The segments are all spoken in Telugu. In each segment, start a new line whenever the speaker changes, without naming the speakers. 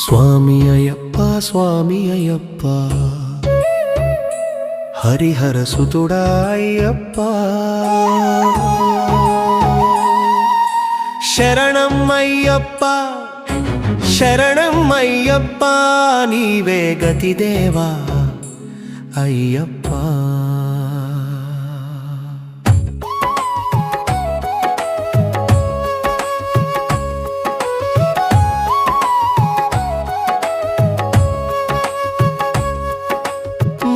స్వామి అయ్యప్ప స్వామి అయ్యప్ప హరిహర సుతుడా అయ్యప్ప శరణం అయ్యప్ప శరణం అయ్యప్ప నీవే గతిదేవా అయ్యప్ప.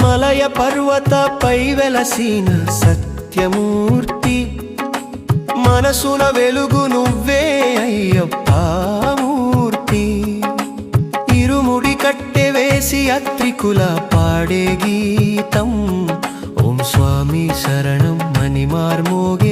మలయ పర్వతపై వెలసిన సత్యమూర్తి మనసున వెలుగు నువ్వే అయ్యప్ప మూర్తి. ఇరుముడి కట్టె వేసి అత్రికుల పాడే గీతం. ఓం స్వామి శరణం మణిమార్మోగి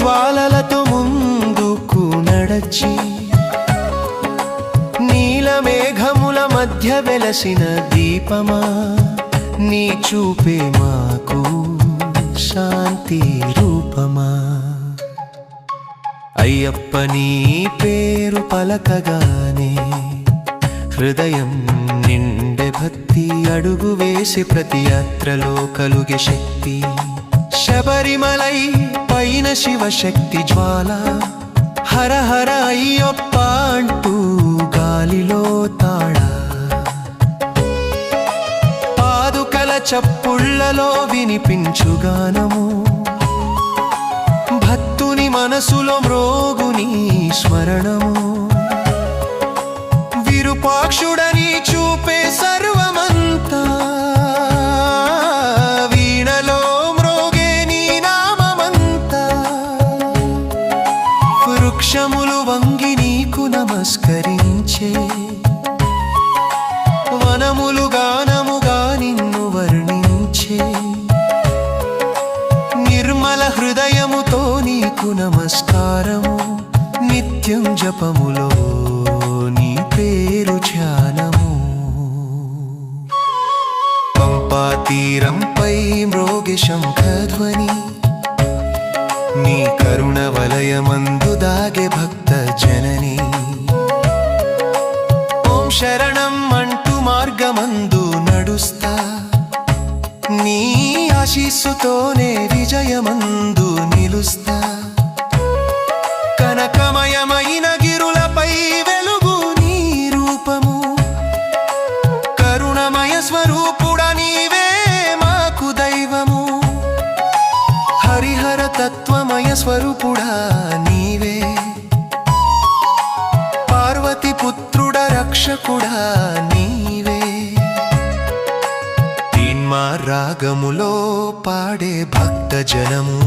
జ్వాలలతో ముందుకు నడచి నీలమేఘముల మధ్య వెలసిన దీపమా నీ చూపే మాకు శాంతి రూపమా. అయ్యప్ప నీ పేరు పలకగానే హృదయం నిండె భక్తి అడుగు వేసి ప్రతి యాత్రలో కలుగే శక్తి. శబరిమలై పైన శివశక్తి జ్వాల హర హర అయ్యప్ప అంటూ గాలిలో తాళ. పాదుకల చప్పుళ్ళలో వినిపించుగానము భక్తుని మనసులో మ్రోగుని స్మరణము. వర్ణించే నిర్మల హృదయముతో నీకు నమస్కారము నిత్యం జపములో నీ పేరు ధ్యానము. పంపా తీరంపై మ్రోగి శంఖధ్వని నీ కరుణ వలయమందు దాగే భక్త జననీ. ఆశీస్సుతోనే విజయమందు నిలుస్తా. కనకమయమైన గిరులపై వెలుగు నీ రూపము. కరుణమయ స్వరూపుడ నీవే మాకు దైవము. హరిహర తత్వమయ స్వరూపుడా నీవే. పార్వతి పుత్రుడ రక్షకుడా నీవే. ప్రేమ రాగములో పాడే భక్త జనము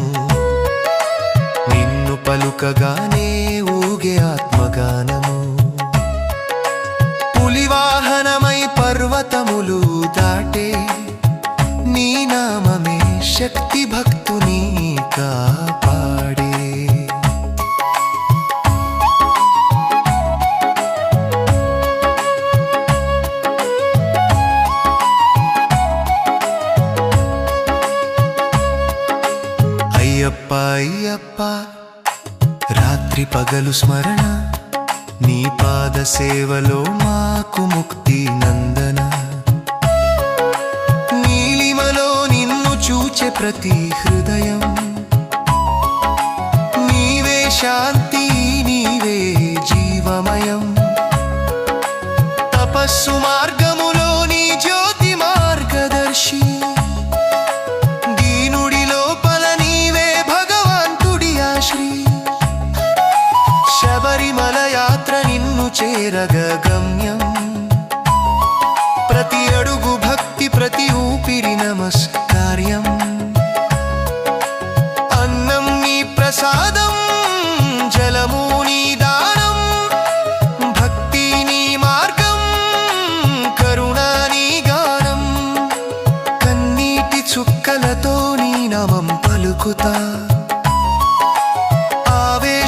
నిన్ను పలుకగానే ఊగే ఆత్మగానము. పులివాహనమై అయ్యప్ప రాత్రి పగలు స్మరణ నీ పాద సేవలో మాకు ముక్తి నందన. నీలిమలో నిన్ను చూచే ప్రతి హృదయం నీవే శాంతి నీవే జీవమయం. తపస్సు మార్గములో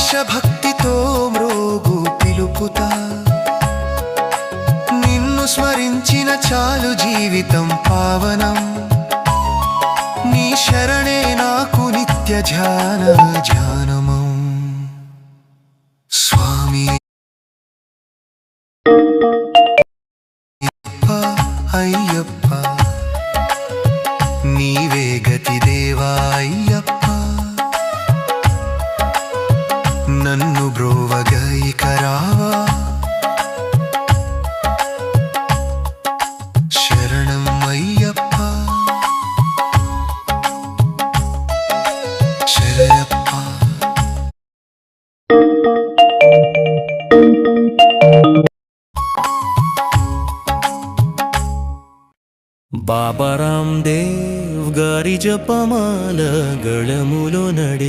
దేశభక్తితో మ్రోగు పిలుపుతా. నిన్ను స్మరించిన చాలు జీవితం పావనం. నీ శరణే నాకు నిత్య ధ్యాన ధ్యానమం. స్వామి అయ్యప్ప, అయ్యప్ప నీవే గతి దేవా అయ్యప్ప.
బాబా రామ్ దేవ్ గారి జపమాల గళములో నడి